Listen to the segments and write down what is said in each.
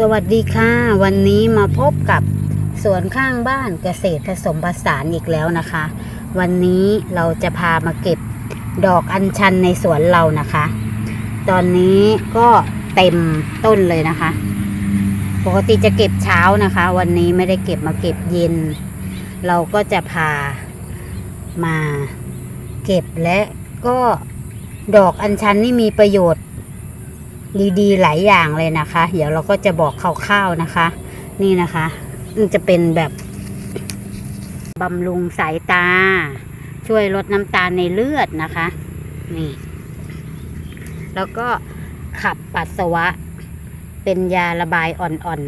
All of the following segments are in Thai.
สวัสดีค่ะ วันนี้มาพบกับสวนข้างบ้านเกษตรผสมผสานอีกแล้วนะคะ วันนี้เราจะพามาเก็บดอกอัญชันในสวนเรานะคะ ตอนนี้ก็เต็มต้นเลยนะคะ ปกติจะเก็บเช้านะคะ วันนี้ไม่ได้เก็บมาเก็บเย็น เราก็จะพามาเก็บและก็ดอกอัญชันนี่มีประโยชน์ ดีๆ หลายอย่างเลยนะคะ เดี๋ยวเราก็จะบอกคร่าวๆนะคะ นี่นะคะมันจะเป็นแบบบำรุงสายตา ช่วยลดน้ำตาลในเลือดนะคะ นี่ แล้วก็ขับปัสสาวะ เป็นยาระบายอ่อน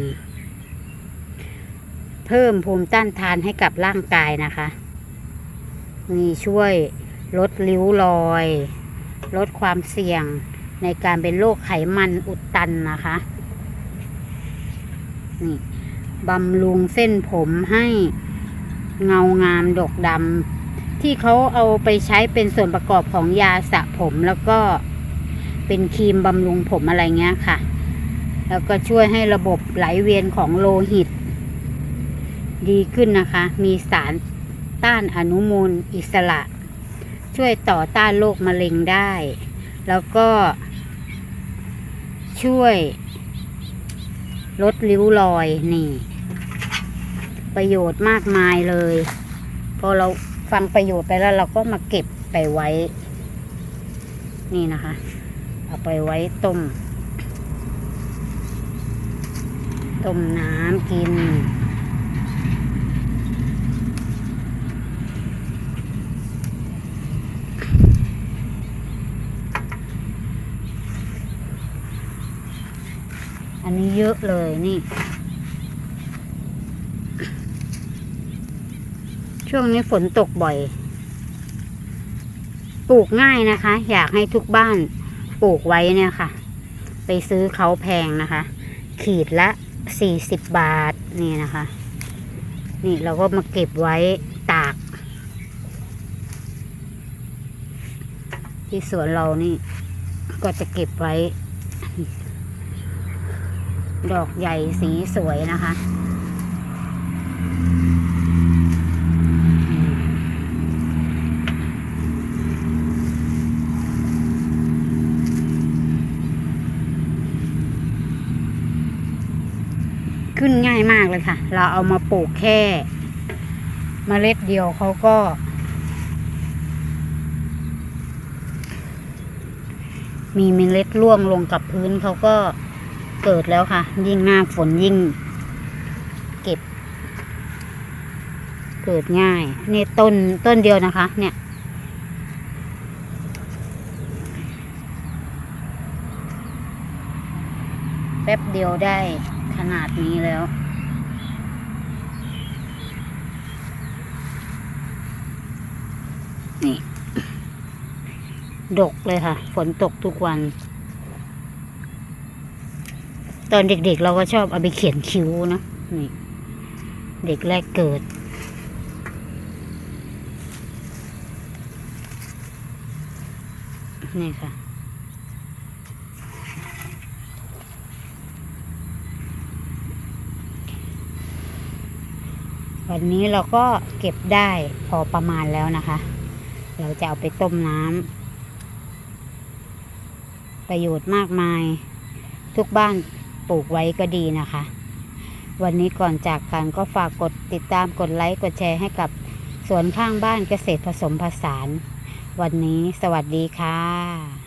ๆ เพิ่มภูมิต้านทานให้กับร่างกายนะคะ นี่ช่วยลดริ้วรอย ลดความเสี่ยง ในการเป็นโรคไขมันอุดตันนะคะ นี่บำรุงเส้นผมให้เงางามดกดำที่เขาเอาไปใช้เป็นส่วนประกอบของยาสระผมแล้วก็เป็นครีมบำรุงผมอะไรเงี้ยค่ะ แล้วก็ช่วยให้ระบบไหลเวียนของโลหิต ดีขึ้นนะคะ มีสารต้านอนุมูลอิสระ ช่วยต่อต้านโรคมะเร็งได้ แล้วก็ ช่วย ลดริ้วรอยนี่ ประโยชน์มากมายเลย พอเราฟังประโยชน์ไปแล้วเราก็มาเก็บไปไว้ นี่นะคะ เอาไปไว้ต้มต้มน้ำกิน อันนี้เยอะเลยนี่ ช่วงนี้ฝนตกบ่อย ปลูกง่ายนะคะ อยากให้ทุกบ้านปลูกไว้เนี่ยค่ะ ไปซื้อเขาแพงนะคะ ขีดละสี่สิบบาทนี่นะคะ นี่เราก็มาเก็บไว้ตาก ที่สวนเรานี่ก็จะเก็บไว้ ดอกใหญ่สีสวยนะคะขึ้นง่ายมากเลยค่ะ เราเอามาปลูกแค่มเมล็ดเดียวเขาก็ มีเมล็ดร่วงลงกับพื้นเขาก็ เกิดแล้วค่ะ ยิ่งหน้าฝนยิ่ง เก็บ เกิดง่ายนี่ต้นต้นเดียวนะคะ เนี่ย แป๊บเดียวได้ขนาดนี้แล้วนี่ ดกเลยค่ะ ฝนตกทุกวัน ตอนเด็กๆ เราก็ชอบเอาไปเขียนคิ้วนะนี่ เด็กแรกเกิด นี่ค่ะ วันนี้เราก็เก็บได้พอประมาณแล้วนะคะ เราจะเอาไปต้มน้ำประโยชน์มากมาย ทุกบ้าน ปลูกไว้ก็ดีนะคะ วันนี้ก่อนจากกันก็ฝากกดติดตามกดไลค์กดแชร์ให้กับสวนข้างบ้านเกษตรผสมผสาน วันนี้สวัสดีค่ะ